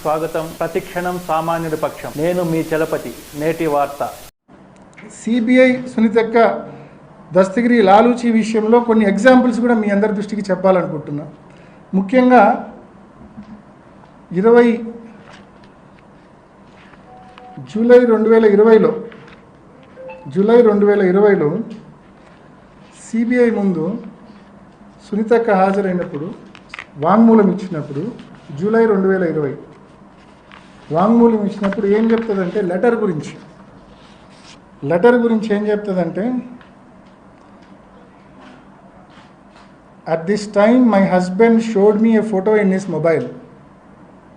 స్వాగతం ప్రతిక్షణం సామాన్యుడి పక్షం. నేను మీ చలపతి నేటి వార్త. సిబిఐ సునీతక్క దస్తగిరి లాలూచి విషయంలో కొన్ని ఎగ్జాంపుల్స్ కూడా మీ అందరి దృష్టికి చెప్పాలనుకుంటున్నా. ముఖ్యంగా ఇరవై జూలై రెండు వేల ఇరవైలో జూలై రెండు వేల ఇరవైలో సిబిఐ ముందు సునీతక్క హాజరైనప్పుడు వాంగ్మూలం ఇచ్చినప్పుడు జూలై రెండు వేల ఇరవై వాంగ్మూలం ఇచ్చినప్పుడు ఏం చెప్తుందంటే లెటర్ గురించి. లెటర్ గురించి ఏం చెప్తుందంటే at this time my husband showed me a photo in his mobile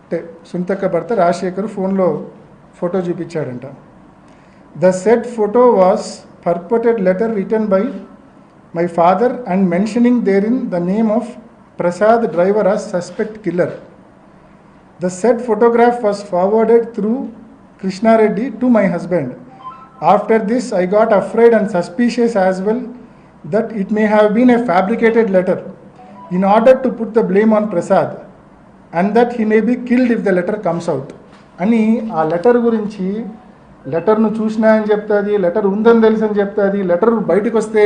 అంటే సుంతక్క భర్త రాజశేఖర్ ఫోన్లో photo చూపించాడంట. The set photo was perpetrated letter written by my father and mentioning there in the name of Prasad driver as suspect killer the set photograph was forwarded through Krishna Reddy to my husband after this I got afraid and suspicious as well that it may have been a fabricated letter in order to put the blame on Prasad and that he may be killed if the letter comes out అని ఆ letter గురించి లెటర్ను చూసినా అని చెప్తుంది letter ఉందని తెలుసు అని చెప్తుంది లెటర్ బయటకు వస్తే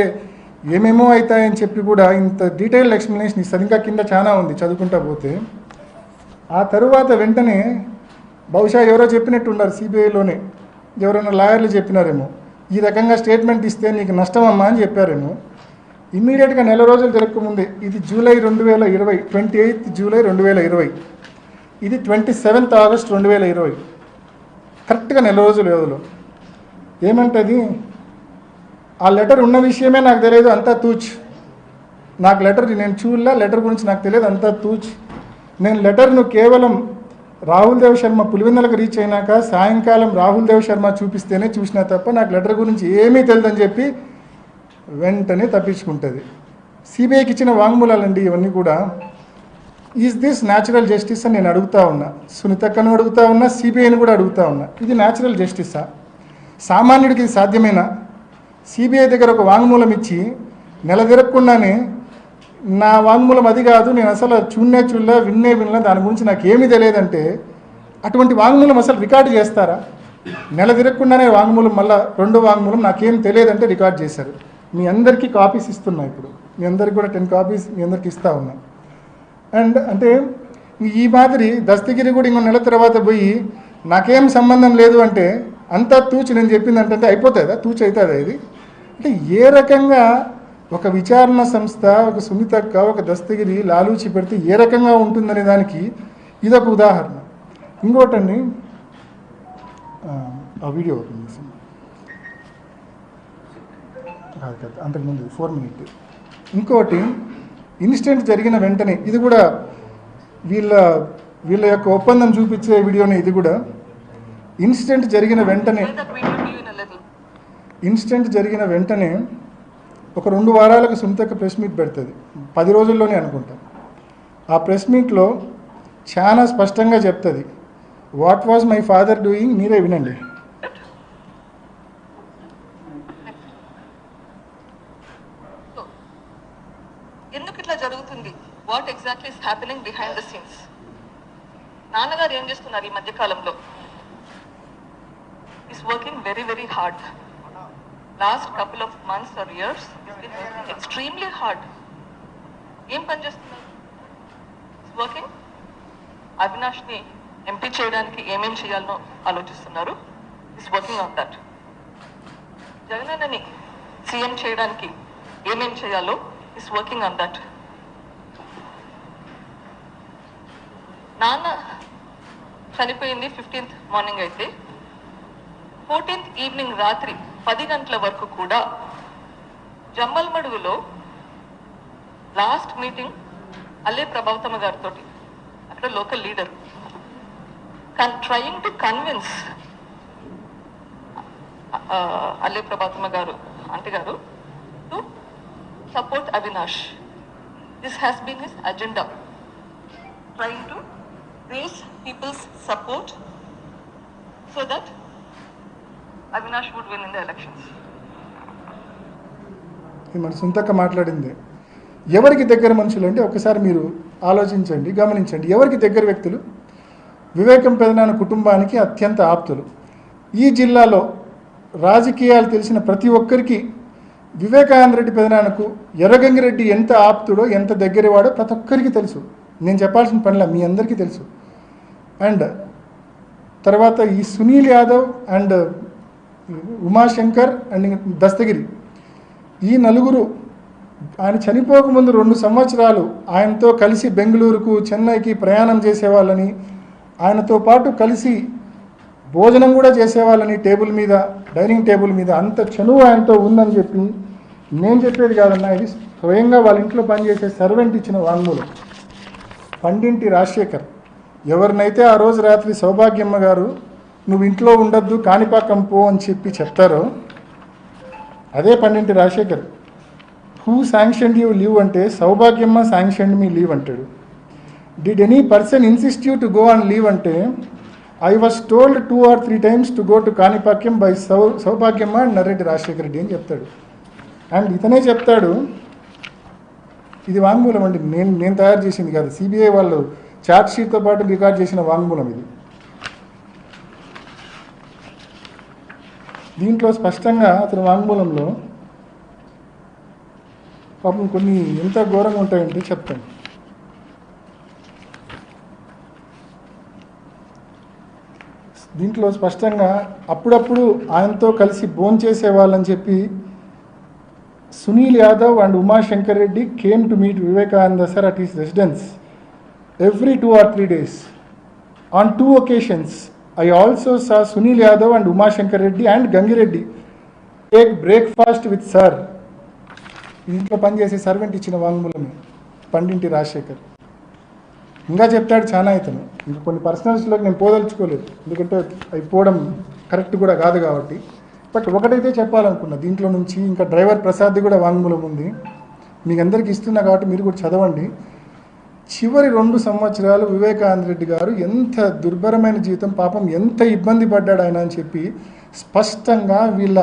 ఏమేమో అవుతాయని చెప్పి కూడా ఇంత డీటెయిల్డ్ ఎక్స్ప్లెనేషన్ ఇస్తుంది ఇంకా కింద చాలా ఉంది చదువుకుంటా పోతే. ఆ తరువాత వెంటనే బహుశా ఎవరో చెప్పినట్టు ఉన్నారు సిబిఐలోనే ఎవరైనా లాయర్లు చెప్పినారేమో ఈ రకంగా స్టేట్మెంట్ ఇస్తే నీకు నష్టమమ్మా అని చెప్పారేమో. ఇమ్మీడియట్గా నెల రోజులు జరగకముందే ఇది జూలై రెండు వేల ఇరవై ట్వంటీ ఎయిత్ జూలై రెండు వేల ఇరవై. ఇది ట్వంటీ సెవెంత్ ఆగస్ట్ రెండు వేల ఇరవై. కరెక్ట్గా నెల రోజుల వ్యవధిలో ఏమంటది? ఆ లెటర్ ఉన్న విషయమే నాకు తెలియదు అంతా తూచ్. నాకు లెటర్ నేను చూడలే లెటర్ గురించి నాకు తెలియదు అంతా తూచ్. నేను లెటర్ను కేవలం రాహుల్ దేవ్ శర్మ పులివెందులకు రీచ్ అయినాక సాయంకాలం రాహుల్ దేవ్ శర్మ చూపిస్తేనే చూసినా తప్ప నాకు లెటర్ గురించి ఏమీ తెలియదని చెప్పి వెంటనే తప్పించుకుంటుంది. సిబిఐకి ఇచ్చిన వాంగ్మూలాలండి ఇవన్నీ కూడా. ఈజ్ దిస్ న్యాచురల్ జస్టిస్ అని నేను అడుగుతా ఉన్నా. సునీతక్కను అడుగుతా ఉన్నా సిబిఐని కూడా అడుగుతా ఉన్నా. ఇది న్యాచురల్ జస్టిసా సామాన్యుడికి ఇది సాధ్యమేనా? సిబిఐ దగ్గర ఒక వాంగ్మూలం ఇచ్చి నెల తిరగకుండానే నా వాంగ్మూలం అది కాదు నేను అసలు చూన్నే చూడలే విన్నే వినలే దాని గురించి నాకు ఏమీ తెలియదంటే అటువంటి వాంగ్మూలం అసలు రికార్డు చేస్తారా? నెల తిరగకుండానే వాంగ్మూలం మళ్ళీ రెండో వాంగ్మూలం నాకేం తెలియదంటే రికార్డ్ చేశారు. మీ అందరికీ కాపీస్ ఇస్తున్నా ఇప్పుడు. మీ అందరికి కూడా టెన్ కాపీస్ మీ అందరికి ఇస్తా ఉన్నా. అండ్ అంటే ఈ మాదిరి దస్తగిరి కూడా ఇంకో నెల తర్వాత పోయి నాకేం సంబంధం లేదు అంటే అంతా తూచి నేను చెప్పింది అంటే అయిపోతుందా తూచి అవుతుందా ఇది? అంటే ఏ రకంగా ఒక విచారణ సంస్థ ఒక సునీతక్క ఒక దస్తగిరి లాలూచి పెడితే ఏ రకంగా ఉంటుందనే దానికి ఇదొక ఉదాహరణ. ఇంకోటండి ఆ, వీడియో ఓపెన్ కాదు కాదు అంతకుముందు ఫోర్ మినిట్. ఇంకోటి ఇన్సిడెంట్ జరిగిన వెంటనే ఇది కూడా వీళ్ళ వీళ్ళ యొక్క ఒప్పందం చూపించే వీడియోనే ఇది కూడా. ఇన్సిడెంట్ జరిగిన వెంటనే ఇన్సిడెంట్ జరిగిన వెంటనే ఒక రెండు వారాలకు సునీతక్క ప్రెస్ మీట్ పెడుతుంది. పది రోజుల్లోనే అనుకుంటాం. ఆ ప్రెస్ మీట్లో చాలా స్పష్టంగా చెప్తుంది what was my father doing మీరే వినండి. ఎందుకు ఇట్లా జరుగుతుంది? What exactly is happening behind the scenes నాన్నగారు ఏం చేస్తున్నారు ఈ మధ్య కాలంలో is working very very hard last couple of months or years extremely hard ఏం పని చేస్తున్నారు? వర్కింగ్ అవినాష్ని ఎంపీ చేయడానికి ఏమేం చేయాలనో ఆలోచిస్తున్నారు. ఇస్ వర్కింగ్ ఆన్ దట్ జగనన్నని సీఎం చేయడానికి ఏమేం చేయాలో ఇస్ వర్కింగ్ ఆన్ దట్ నాన్న చనిపోయింది ఫిఫ్టీన్త్ మార్నింగ్ అయితే. ఫోర్టీన్త్ ఈవినింగ్ రాత్రి పది గంటల వరకు కూడా జమ్మల్మడుగులో లాస్ట్ మీటింగ్ అల్లే ప్రభావతమ్మ గారితో అక్కడ local leader. Trying to convince Alle Prabhavathamma garu aunty garu to support Avinash. This has been his agenda trying to raise people's support so that Avinash would win in the elections మన సొంతక్క మాట్లాడింది. ఎవరికి దగ్గర మనుషులు అంటే ఒకసారి మీరు ఆలోచించండి గమనించండి. ఎవరికి దగ్గర వ్యక్తులు? వివేకం పెదనాన్న కుటుంబానికి అత్యంత ఆప్తులు. ఈ జిల్లాలో రాజకీయాలు తెలిసిన ప్రతి ఒక్కరికి వివేకానంద రెడ్డి పెదనాన్నకు ఎర్రగంగిరెడ్డి ఎంత ఆప్తుడో ఎంత దగ్గరవాడో ప్రతి ఒక్కరికి తెలుసు. నేను చెప్పాల్సిన పనిలా మీ అందరికీ తెలుసు. అండ్ తర్వాత ఈ సునీల్ యాదవ్ అండ్ ఉమాశంకర్ అండ్ దస్తగిరి. ఈ నలుగురు ఆయన చనిపోకముందు రెండు సంవత్సరాలు ఆయనతో కలిసి బెంగళూరుకు చెన్నైకి ప్రయాణం చేసేవాళ్ళని ఆయనతో పాటు కలిసి భోజనం కూడా చేసేవాళ్ళని టేబుల్ మీద డైనింగ్ టేబుల్ మీద అంత చనువు ఆయనతో ఉందని చెప్పి నేను చెప్పేది కాదన్నా ఇది స్వయంగా వాళ్ళ ఇంట్లో పనిచేసే సర్వెంట్ ఇచ్చిన వాంగ్మూలం. పండింటి రాజశేఖర్. ఎవరినైతే ఆ రోజు రాత్రి సౌభాగ్యమ్మ గారు నువ్వు ఇంట్లో ఉండొద్దు కాణిపాకం పో అని చెప్పి చెప్తారో. అదే పండింటి Rajasekhar. Who sanction you leave అంటే సౌభాగ్యమ్మ శాంక్షన్ మీ లీవ్ అంటాడు. Did any person insist you to go on leave అంటే I was told two or three times to go to Kanipakam by సౌ సౌభాగ్యమ్మ అండ్ నర్రెడ్డి రాజశేఖర రెడ్డి అని చెప్తాడు. అండ్ ఇతనే చెప్తాడు ఇది వాంగ్మూలం అండి. నేను నేను తయారు చేసింది కాదు. సిబిఐ వాళ్ళు చార్ట్ షీట్తో పాటు రికార్డ్ చేసిన వాంగ్మూలం ఇది. దీంట్లో స్పష్టంగా అతని వాంగ్మూలంలో పాపం కొన్ని ఎంత ఘోరంగా ఉంటాయంటే చెప్తాను. దీంట్లో స్పష్టంగా అప్పుడప్పుడు ఆయనతో కలిసి భోంచేసే వాళ్ళని చెప్పి Sunil Yadav and Umashankar Reddy came to meet Vivekananda sir at his residence every two or three days on two occasions I also saw Sunil Yadav and Umashankar Reddy and Gangireddy take breakfast with sir ఇంట్లో పనిచేసే servant ఇచ్చిన వాంగ్మూలమే. పండింటి రాజశేఖర్. ఇంకా చెప్తాడు చాలా ఇతను. ఇంకా కొన్ని పర్సనల్స్లోకి నేను పోదలుచుకోలేదు. ఎందుకంటే అవి పోవడం కరెక్ట్ కూడా కాదు కాబట్టి. బట్ ఒకటైతే చెప్పాలనుకున్నా దీంట్లో నుంచి ఇంకా డ్రైవర్ ప్రసాద్ది కూడా వాంగ్మూలం ఉంది. మీకు అందరికి ఇస్తున్నా కాబట్టి మీరు కూడా చదవండి. చివరి రెండు సంవత్సరాలు వివేకానంద రెడ్డి గారు ఎంత దుర్భరమైన జీవితం పాపం ఎంత ఇబ్బంది పడ్డాడు ఆయన అని చెప్పి స్పష్టంగా వీళ్ళ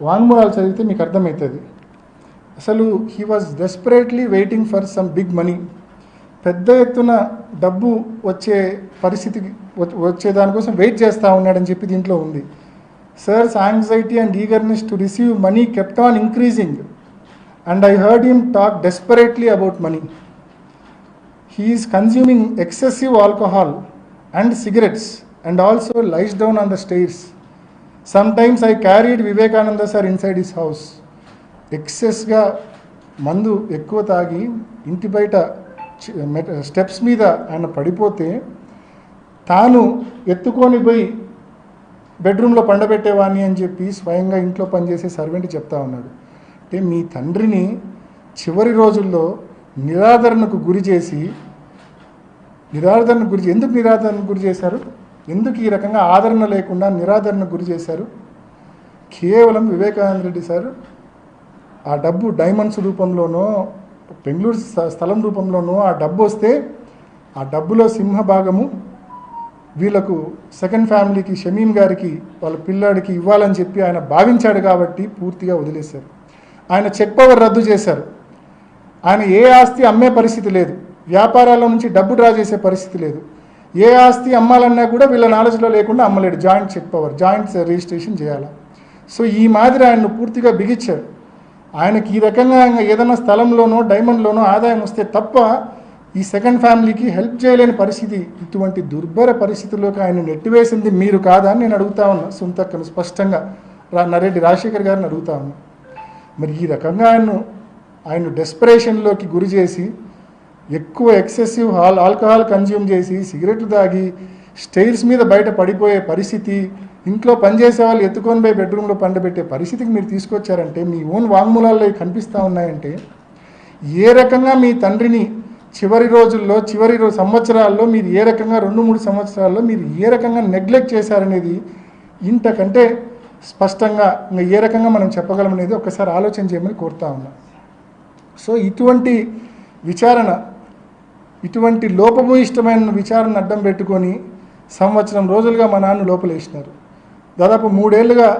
వాంగ్మూలాలు చదివితే మీకు అర్థమవుతుంది. అసలు he was desperately waiting for some big money పెద్ద ఎత్తున డబ్బు వచ్చే పరిస్థితి వచ్చే దానికోసం వెయిట్ చేస్తూ ఉన్నాడని చెప్పి దీంట్లో ఉంది. Sir's anxiety and eagerness to receive money kept on increasing and I heard him talk desperately about money he is consuming excessive alcohol and cigarettes and also lies down on the stairs. Sometimes I carried Vivekananda sir inside his house. ఎక్సెస్గా మందు ఎక్కువ తాగి ఇంటి బయట steps మీద ఆయన పడిపోతే తాను ఎత్తుకొని పోయి బెడ్రూమ్లో పండబెట్టేవాడిని అని చెప్పి స్వయంగా ఇంట్లో పనిచేసే సర్వెంట్ చెప్తా ఉన్నాడు అంటే మీ తండ్రిని చివరి రోజుల్లో నిరాదరణకు గురి చేసి నిరాదరణకు గురి ఎందుకు నిరాదరణకు గురి చేశారు? ఎందుకు ఈ రకంగా ఆదరణ లేకుండా నిరాదరణకు గురి చేశారు? కేవలం వివేకానంద రెడ్డి సార్ ఆ డబ్బు డైమండ్స్ రూపంలోనో బెంగళూరు స్థలం రూపంలోనో ఆ డబ్బు వస్తే ఆ డబ్బులో సింహ భాగము వీళ్ళకు సెకండ్ ఫ్యామిలీకి షమీన్ గారికి వాళ్ళ పిల్లాడికి ఇవ్వాలని చెప్పి ఆయన భావించాడు కాబట్టి పూర్తిగా వదిలేశారు. ఆయన చెక్ పవర్ రద్దు చేశారు. ఆయన ఏ ఆస్తి అమ్మే పరిస్థితి లేదు. వ్యాపారాల నుంచి డబ్బు డ్రా చేసే పరిస్థితి లేదు. ఏ ఆస్తి అమ్మాలన్నా కూడా వీళ్ళ నాలెడ్జ్లో లేకుండా అమ్మలేడు. Joint check power joint registration చేయాలి? సో ఈ మాదిరి ఆయన్ను పూర్తిగా బిగించారు ఆయనకి ఈ రకంగా ఏదైనా స్థలంలోనో డైమండ్లోనో ఆదాయం వస్తే తప్ప ఈ సెకండ్ ఫ్యామిలీకి హెల్ప్ చేయలేని పరిస్థితి ఇటువంటి దుర్భర పరిస్థితుల్లోకి ఆయన నెట్టివేసింది మీరు కాదా అని నేను అడుగుతా ఉన్నా. సుంతక్కను స్పష్టంగా రా రాజశేఖర్ గారిని అడుగుతా ఉన్నా. మరి ఈ రకంగా ఆయన్ను ఆయన డెస్పరేషన్లోకి గురి చేసి ఎక్కువ ఎక్సెసివ్ ఆల్ ఆల్కహాల్ కన్జ్యూమ్ చేసి సిగరెట్లు తాగి స్టైల్స్ మీద బయట పడిపోయే పరిస్థితి ఇంట్లో పనిచేసే వాళ్ళు ఎత్తుకొని పోయి బెడ్రూమ్లో పండబెట్టే పరిస్థితికి మీరు తీసుకొచ్చారంటే మీ ఓన్ వాంగ్మూలాల్లో కనిపిస్తూ ఉన్నాయంటే ఏ రకంగా మీ తండ్రిని చివరి రోజుల్లో చివరి రో సంవత్సరాల్లో మీరు ఏ రకంగా రెండు మూడు సంవత్సరాల్లో మీరు ఏ రకంగా నెగ్లెక్ట్ చేశారనేది ఇంతకంటే స్పష్టంగా ఇంకా ఏ రకంగా మనం చెప్పగలం అనేది ఒకసారి ఆలోచన చేయమని కోరుతా ఉన్నా. సో ఇటువంటి విచారణ ఇటువంటి లోపభూయిష్టమైన విచారణ అడ్డం పెట్టుకొని సంవత్సరం రోజులుగా మా నాన్న లోపలేసినారు దాదాపు మూడేళ్ళుగా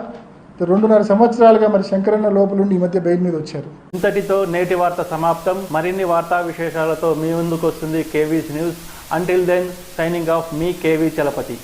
రెండున్నర సంవత్సరాలుగా మరి శంకరన్న లోపలుండి ఈ మధ్య బయట మీద వచ్చారు. ఇంతటితో నేటి వార్త సమాప్తం. మరిన్ని వార్తా విశేషాలతో మీ ముందుకు వస్తుంది KV's news. Until then signing off మీ కేవీ చలపతి.